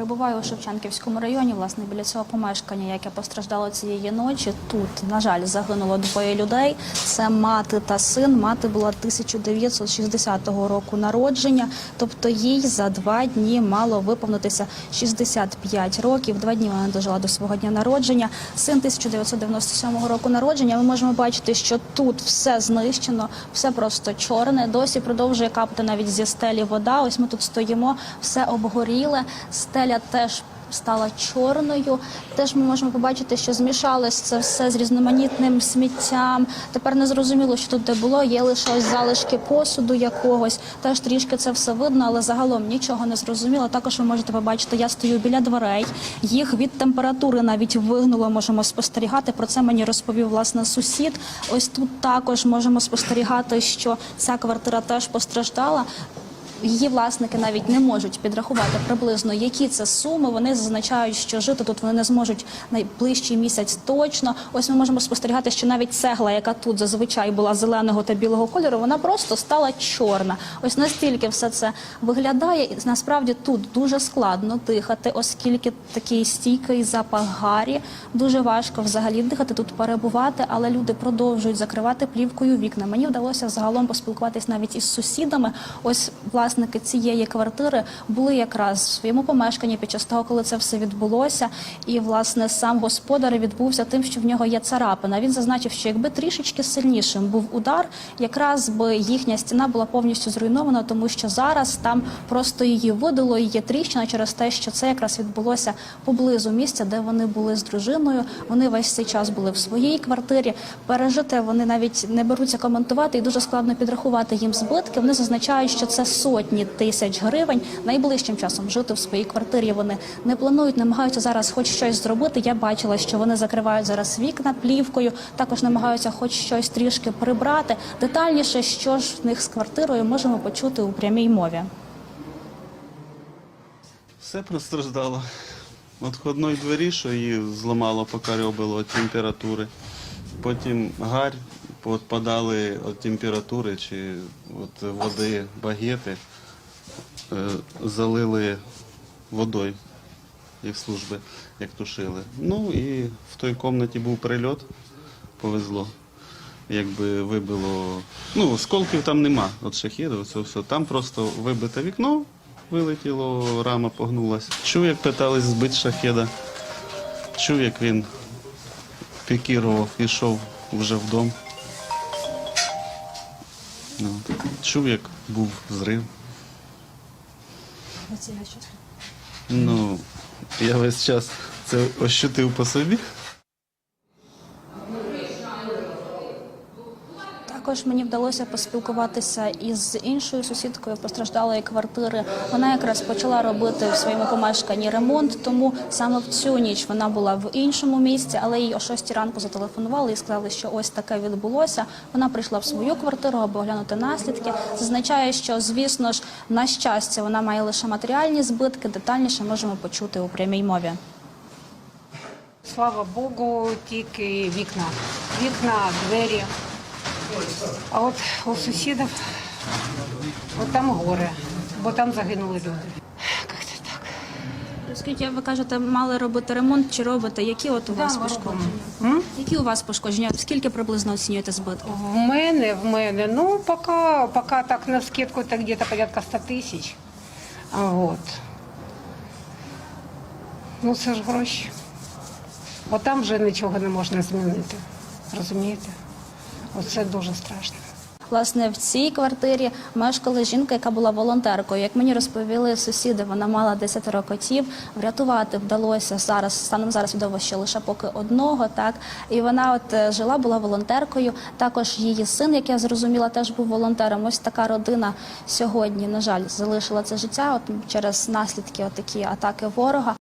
перебуваю у Шевченківському районі, власне, біля цього помешкання, яке постраждало цієї ночі. Тут, на жаль, загинуло двоє людей. Це мати та син. Мати була 1960 року народження, тобто їй за два дні мало виповнитися 65 років. Два дні вона дожила до свого дня народження. Син 1997 року народження. Ми можемо бачити, що тут все знищено, все просто чорне. Досі продовжує капати навіть зі стелі вода. Ось ми тут стоїмо, все обгоріле. Стеля теж. Стала чорною. Теж ми можемо побачити, що змішалось це все з різноманітним сміттям. Тепер не зрозуміло, що тут де було. Є лише ось залишки посуду якогось. Теж трішки це все видно, але загалом нічого не зрозуміло. Також ви можете побачити, я стою біля дверей. Їх від температури навіть вигнуло. Можемо спостерігати. Про це мені розповів власне сусід. Ось тут також можемо спостерігати, що ця квартира теж постраждала. Її власники навіть не можуть підрахувати приблизно, які це суми. Вони зазначають, що жити тут вони не зможуть найближчий місяць точно. Ось ми можемо спостерігати, що навіть цегла, яка тут зазвичай була зеленого та білого кольору, вона просто стала чорна. Ось настільки все це виглядає. І насправді тут дуже складно дихати, оскільки такий стійкий запах гарі. Дуже важко взагалі дихати тут перебувати, але люди продовжують закривати плівкою вікна. Мені вдалося загалом поспілкуватись навіть із сусідами. Ось власники цієї квартири були якраз в своєму помешканні під час того, коли це все відбулося. І власне сам господар відбувся тим, що в нього є царапина. Він зазначив, що якби трішечки сильнішим був удар, якраз би їхня стіна була повністю зруйнована, тому що зараз там просто її видало, і є тріщина через те, що це якраз відбулося поблизу місця, де вони були з дружиною. Вони весь цей час були в своїй квартирі. Пережити вони навіть не беруться коментувати, і дуже складно підрахувати їм збитки. Вони зазначають, що це сотні тисяч гривень. Найближчим часом жити в своїй квартирі вони не планують, намагаються зараз хоч щось зробити. Я бачила, що вони закривають зараз вікна плівкою, також намагаються хоч щось трішки прибрати. Детальніше, що ж в них з квартирою, можемо почути у прямій мові. Все постраждало. От входної двері, що її зламало, покарьобило від температури. Потім гарь, подпадали від температури чи від води багети, е, залили водою їх служби, як тушили. Ну і в той кімнаті був прильот, повезло. Якби вибило. Ну, осколків там нема від шахіду, це все. Там просто вибите вікно, вилетіло, рама погнулась. Чув, як питались збити шахеда. Чув, як він пікірував, ішов вже вдома. Чув, як був зрив. Ну, я весь час це ощутив по собі. Також мені вдалося поспілкуватися із іншою сусідкою постраждалої квартири. Вона якраз почала робити в своєму помешканні ремонт, тому саме в цю ніч вона була в іншому місці, але їй о 6 ранку зателефонували і сказали, що ось таке відбулося. Вона прийшла в свою квартиру, аби оглянути наслідки. Зазначає, що звісно ж на щастя вона має лише матеріальні збитки. Детальніше можемо почути у прямій мові. Слава Богу, тільки вікна. Вікна, двері. А от у сусідів, от там горе, бо там загинули люди. Як це так? Оскільки ви кажете, мали робити ремонт чи робите? Які от у вас Да, ми пошкодження? М? Які у вас пошкодження? Скільки приблизно оцінюєте збитки? В мене, в мене, ну, поки, поки так на скидку, так где-то порядка 100 тисяч. А Вот. Ну, це ж гроші. Бо там вже нічого не можна змінити. Розумієте? Оце дуже страшно. Власне, в цій квартирі мешкала жінка, яка була волонтеркою. Як мені розповіли сусіди, вона мала 10 котів. Врятувати вдалося зараз. Станом зараз відомо ще лише поки одного. Так і вона от е, жила, була волонтеркою. Також її син, як я зрозуміла, теж був волонтером. Ось така родина сьогодні, на жаль, залишила це життя от через наслідки такі атаки ворога.